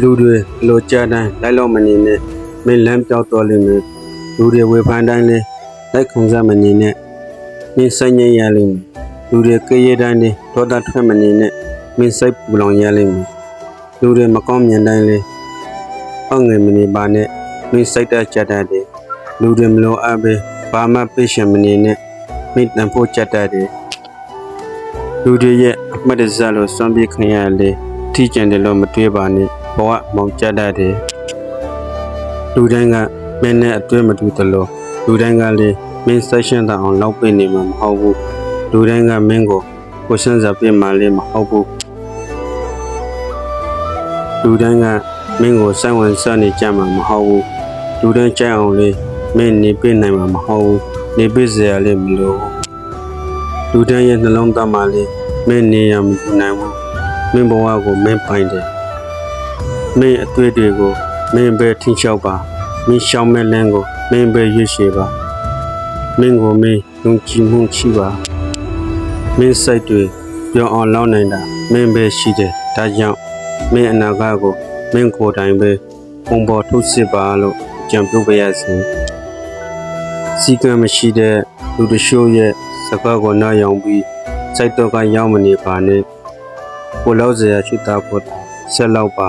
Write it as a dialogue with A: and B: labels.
A: လူတွေလိုကြတိုင်းလိုက်တော့မနေနဲ့မင်းလမ်းပြောက်တော်လိမ့်မယ်လူတွေဝေဖန်တိုင်းလဲလိုက်ခုံစားမနေနဲ့မင်းစိတ်ငြိမ်ရလိမ့်မယ်လူတွေကြရတိုင်းလဲဒေါသထွက်မနေနဲ့မင်းစိတ်ပူလောင်ရလိမ့်မယ်လူတွေမကောင်းမြင်တိုင်းလဲအောက်ငယ်မနေပါနဲ့မင်းစိတ်တက်ကြတတ်တယ်လူတွေမလိုအပ်ပဲဘာမှပေးရှင်မနေနဲ့မင်းတန်ဖို့ကြတတ်တယ်လူတွေရဲ့အမှတ်တစလို့စွန့်ပြေးခင်ရလေထိကျန်တယ်လို့မတွေးပါနဲ့ ဘဝမောင်ကြတတ်တယ်လူတိုင်းကမင်းနဲ့အတွေ့မတူသလိုလူတိုင်းကလည်းမင်းဆက်ရှင်တာအောင်လောက်ပေးနေမှာမဟုတ်ဘူးလူတိုင်းကမင်းကိုကိုရှင်းစားပြမှလည်းမဟုတ်ဘူးလူတိုင်းကမင်းကိုစိုက်ဝင်စားနေကြမှာမဟုတ်ဘူးလူတိုင်းကြိုက်အောင်လေမင်းနေပြနိုင်မှာမဟုတ်ဘူးနေပြစရာလည်းမလိုဘူးလူတိုင်းရဲ့နှလုံးသားမှာလေမင်းနေရမယူနိုင်ဘူးမင်းဘဝကိုမင်းပိုင်တယ် မင်းအတွေ့တွေကိုမင်းပဲထိချောက်ပါမင်းရှောင်းမဲ့လန်းကိုမင်းပဲရွှေ့ရှည်ပါမင်းကိုမင်းယုံကြည်မှုရှိပါမင်းစိတ်တွေပြောင်းအောင်လောက်နိုင်တာမင်းပဲရှိတယ်ဒါကြောင့်မင်းအနာဂတ်ကိုမင်းကိုယ်တိုင်ပဲပုံပေါ်ထုတ်စစ်ပါလို့ကြံပြုတ်ပါရစေစီကံမရှိတဲ့လူတရှို့ရဲ့စကားကိုနားယောင်ပြီးစိတ်တော့ကရောက်မနေပါနဲ့ကိုလောက်စရာရှိတာဖို့ဆက်လောက်ပါ